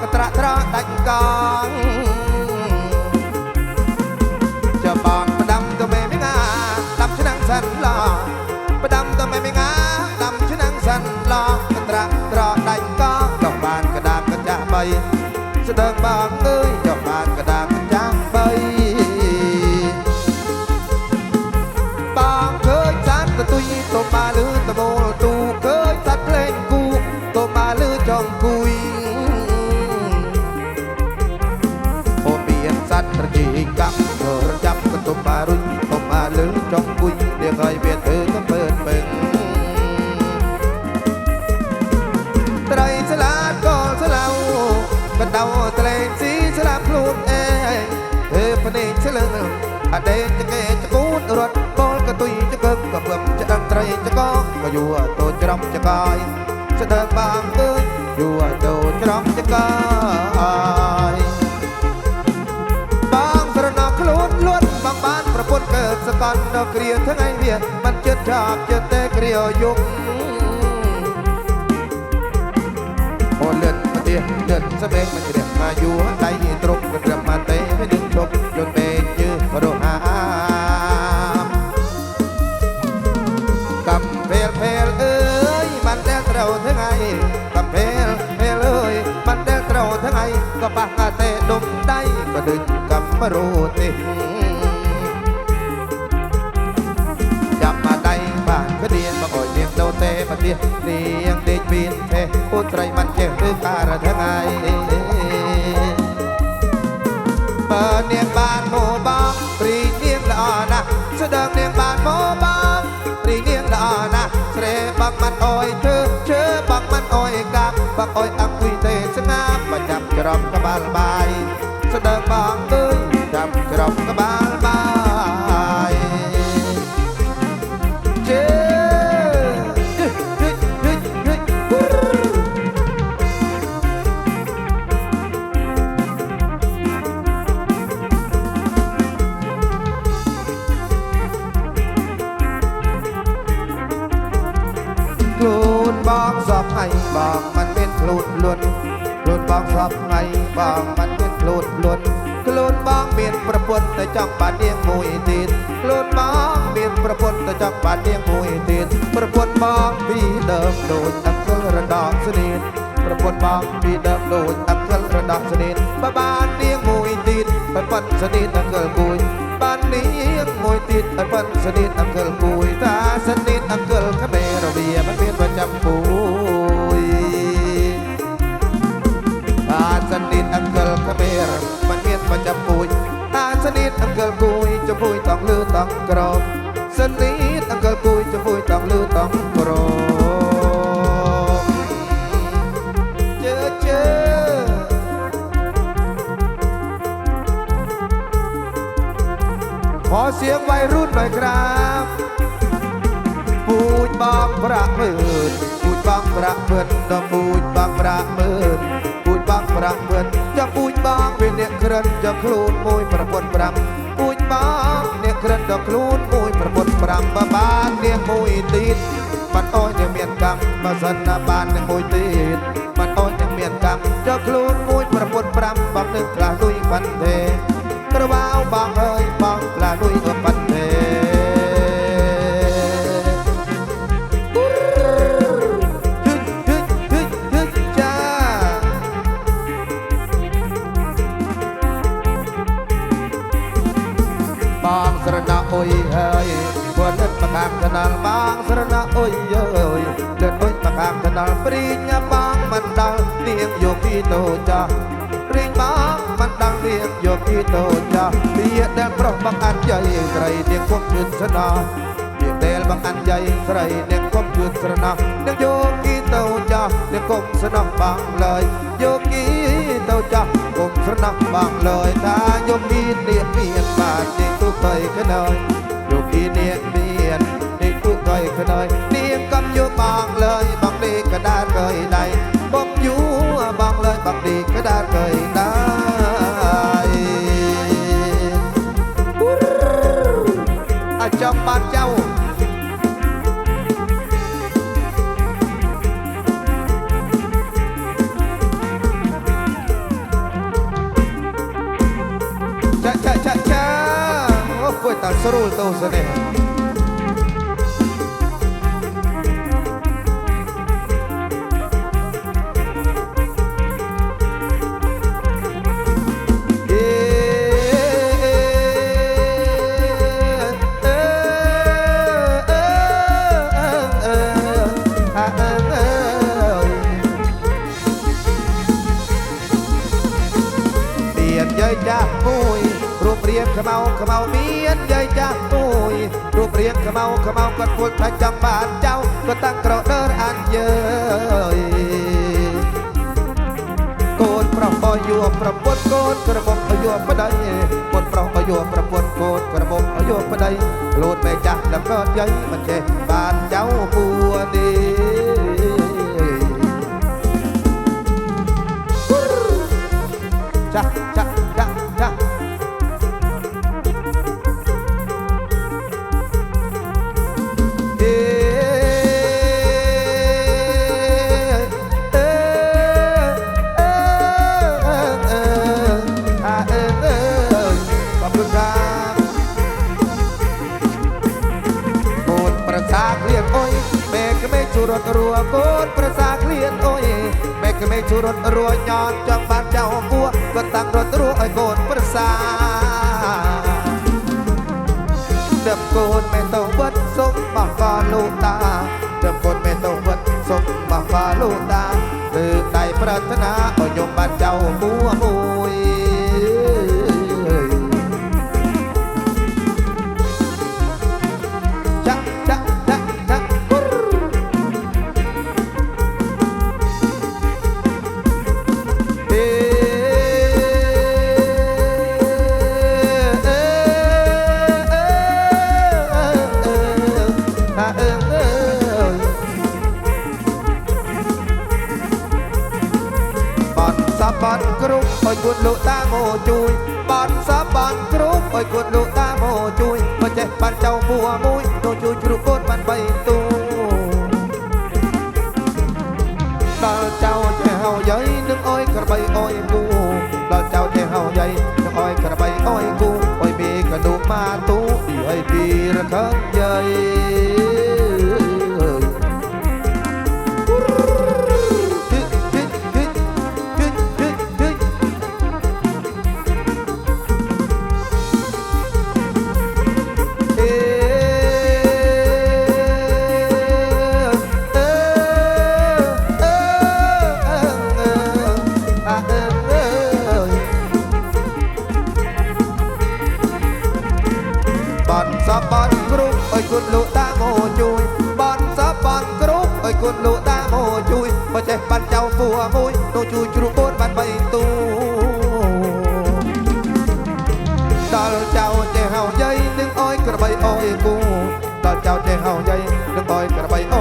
ក៏ត្រាក់ត្រាដាច់កងចាំបងផ្ដាំទៅមេមីងាដាំឆ្នាំងសិនឡងផ្ដាំទៅមេមីងាដាំឆ្នាំងសិនឡងក៏ត្រាក់ត្រាដាច់កងដល់បានកដាមកចាស់បីស្ដឹងបងអើយដល់បានកដាម ចង់គួយរៀងឲ្យវាធ្វើកំពើពឹងត្រីស្លាតកលស្លៅកណ្ដៅត្រេងស៊ីស្លាប់ខ្លួនអេធ្វើភ្នែកឆ្លឹងអដេចកេចកូតរត់បលកតុយចកឹកក៏ពឹមចដងត្រីចកក៏យូរតូចច្រំចកាយស្ដើងបានទៅយូរតូចច្រំចកាយ កើតសកលដល់គ្រាថ្ងៃវាមិនជិតចាបចិត្តតែគ្រាយុគអូលឿនមកទៀតលឿនស្បែកមិនជ្រះមកយូរដៃទ្រុកកត្រឹមមកទេវានឹងជប់ នទេមកទៀតនាងដេកមានទេអូនត្រីមិនចេះឬការថ្ងៃបើនាងបានមកបងព្រីនាងល្អណាស់ស្ដើងនាងបានមកបងព្រីនាងល្អណាស់ស្រែបាក់មិនអោយធ្វើជើបាក់មិនអោយកាប់បាក់អោយអង្គុយទេស្ងាប់បើចាប់ច្រំក្បាលបាយស្ដើងបងអើ ខ្លួនបងសពថ្ងៃបងមិនមានខ្លួនលួនខ្លួនបងមានប្រពន្ធតែចង់បាននាងមួយទៀតខ្លួនបងមានប្រពន្ធតែចង់បាននាងមួយទៀតប្រពន្ធបងពីដើមដូចអង្គលរដកស្នៀនប្រពន្ធបងពីដើមដូចអង្គលរដកស្នៀនបើបាននាងមួយទៀតបើប៉ុនស្នៀនអង្គលគួយបាននាងមួយទៀតបើប៉ុនស្នៀនអង្គលគួយតាស្នៀនអង្គលក្បែរវាមិនមានប្រចាំពួយ សនិតអង្កលក្បែរមិនមានបច្ចពុយអាសនិតអង្កលគួយចំពុយតង់លឺតង់ក្រមសនិតអង្កលគួយចំពុយតង់លឺតង់ក្រមជើជើขอเสียงวัยรุ่นหน่อยครับ ពូជបងប្រាក់មើលពូជបងប្រាក់មើលដល់ពូជបងប្រាក់មើលពូជ បងប្រាក់មើលចាំពូជបងវាអ្នកក្រិនចាំខ្លួនមួយប្រពន្ធ5ពូជបងអ្នកក្រិនដល់ខ្លួនមួយប្រពន្ធ5បើបាននាងមួយទៀតបាត់អោយនឹងមានកម្មបើសិនណាបាននាងមួយទៀតបាត់អោយនឹងមានកម្មចាំខ្លួនមួយប្រពន្ធ5បងនឹងខ្លះលុយបានទេក្រវ៉ាវបងអើ យកពីតូចារៀងបងមិនដឹងរៀបយកពីតូចាពីដែលប្រុសបង្អានយាយស្រីនាងគប់ជឿនស្នាពីដែលបង្អានយាយស្រីនាងគប់ជឿនស្នានាងយកពីតូចានាងគប់ស្នាបងឡើយយកពីតូចាគប់ស្នាបងឡើយតាយកពីនាងមានបានទីទុកទៅកណយយកពីនាងមានទីទុកទៅកណយនាងកំយកបងឡើយបងលេខកដានកើយដៃ กระดาษ ខ្មៅខ្មៅគាត់ពួលផ្ដាច់ចង់បានចៅគាត់តាំងក្រដឺរអានយើយកូនប្រុសក៏យួរប្រពន្ធកូនក្រមុំក៏យួរប្តីកូនប្រុសក៏យួរប្រពន្ធកូនក្រមុំក៏យួរប្តីលូនមេចាស់ដល់កើតយាយមិនចេះបានចៅពួរនេះចាស់ចា រត់រួកូនប្រសាឃ្លៀនអូយមេក្មេងជួរត់រួញញត់ចង់បានចៅគួក៏តាំងរត់រួឲ្យកូនប្រសាដឹបកូនមេតោវត្តសុំបោះកោលោកតាដឹបកូនមេតោវត្តសុំបោះកោលោកតាលើដៃប្រាថ្នាឲ្យខ្ញុំបានចៅគួមួ សាបនគ្រប់អើយគួតលោកតាមកជួយបនសាបនគ្រប់អើយគួតលោកតាមកជួយបើចេះបានចៅពួរមួយនោះជួយជ្រុកកូនបានបីទូដល់ចៅចេះហៅយាយនឹងអើយក្របីអើយគូដល់ចៅចេះហៅយាយនឹងអើយក្របីអើយគូអើយមីកណ្ដូម៉ាទូពីអើយពីរកងយាយ មួយនោះជួយជ្រុកកូនបានបីទូដល់ចៅចេះហៅយាយនឹងអើយក្របីអើយគូដល់ចៅចេះហៅយាយនឹងអើយក្របី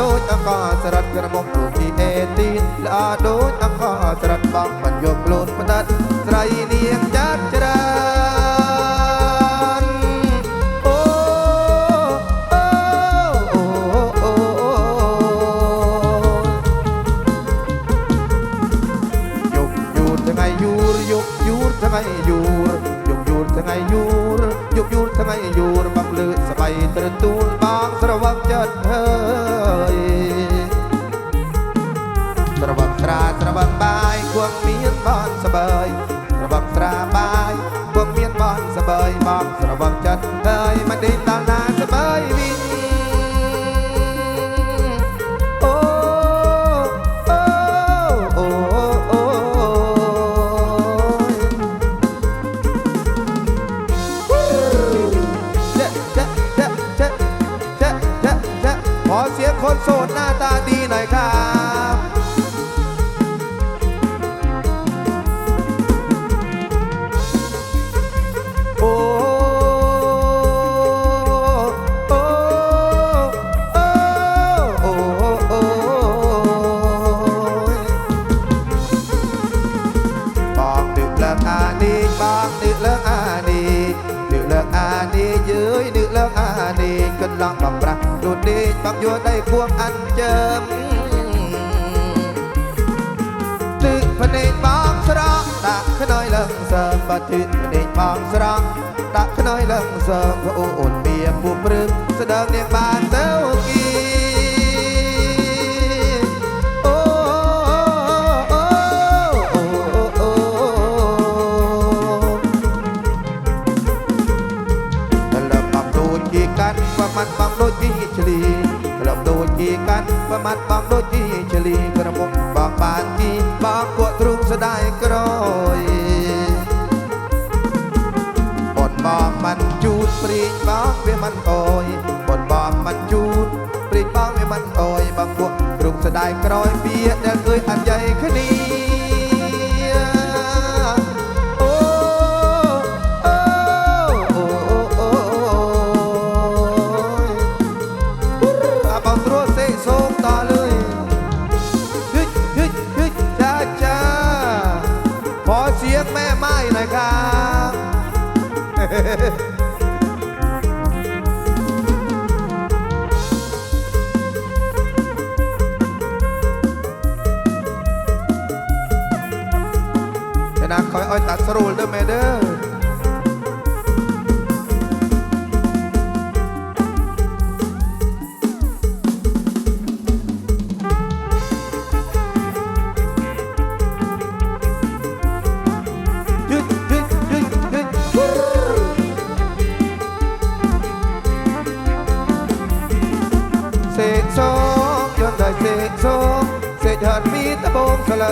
ដូចអង្ករស្រិតក្រមុំរូបគីអេទីតល្អដូចអង្ករស្រិតបងមិនយកខ្លួនផ្ដិតស្រីនាងចាត់ច្រើនអូអូអូអូយុកយូរថ្ងៃយូរយុកយូរថ្ងៃយូរយុកយូរថ្ងៃយូរយុកយូរថ្ងៃយូរបងលើកស្បៃត្រទូលបងស្រវឹងចិត្តហើ យស្រវឹងត្រ ត្រាស្រវឹងបាយគួងមានបនសបាយស្រវឹងត្រាបាយគួងមានបនសបាយបងស្រវឹងចិត្តហើយមិនដេញដល់ណាសបាយវិញអូអូអូអូจ๊ะจ๊ะจ๊ะจ๊ะจ๊ะจ๊ะจ๊ะขอเสียงคนโสดหน้าตาดีหน่อยครั ដេកបាក់យួរដៃគួងអាន់ជើមទឹកភ្នែកបងស្រកដាក់ខ្នើយលឹងសើមបាត់ទឹកភ្នែកបងស្រកដាក់ខ្នើយលឹងសើមប្អូនអូនពីពួកព្រឹកស្ដើងនាងបានទៅគីបានបងដូចពី ฉลีกลัดดกีกันประมัดบางโดดกีฉลีกระมงบางบานกีบางกวดรุงสดายกรอยบนบองมันจูดปรีบางเวีมันโอยบนบองมันจูดปรีบางเวีมันโอยบางกวดรุงสดายกรอยเบียดเดินเอ้ยอันใหญ่ขนี้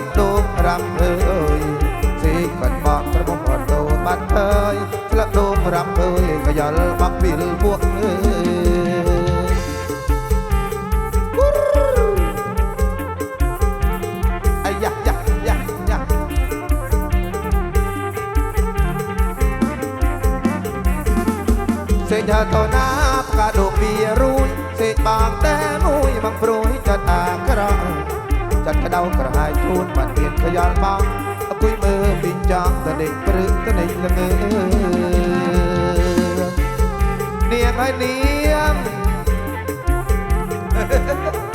កដូងរាំអើយសេកបាត់បងប្រមុខរត់ដូងបាត់អើយស្លឹកដូងរាំអើយក៏យល់បាក់ពីលពួកអើយเธอตอน កូនបានមានខ្យល់មកអពុយមើលពីចង់តនេះព្រឹកតនេះល្ងើនាងហើយនាង Ha ha ha ha.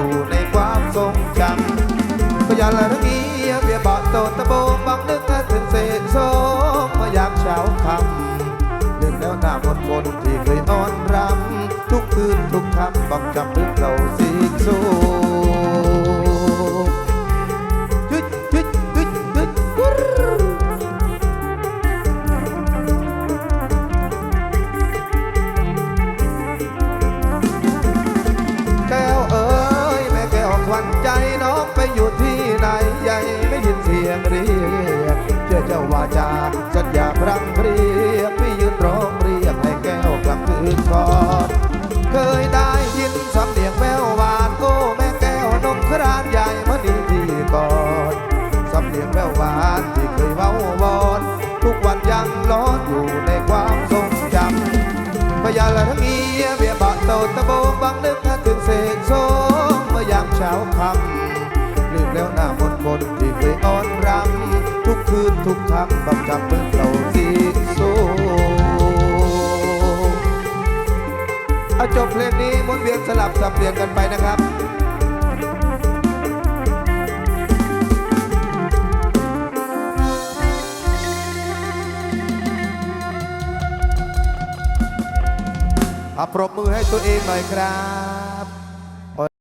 อยู่ในความทรงจำก็อย่าละระเงียบเบียบเบาโตนตะโบงบังนึกถึงเศษโซมมาอยามเช้าคำนึกแล้วหน้ามนมนที่เคยอ่อนรำทุกคืนทุกคำบอกจำลึกเราสิก เลือยามเช้าคำลืมแล้วหน้ามนต์คนที่เคยอ่อนรำทุกคืนทุกคำบังจำมือเราสีสู้เอาจบเพลงนี้มุนเวียนสลับสับเปลี่ยนกันไปนะครับอาปรบมือให้ตัวเองหน่อยครับ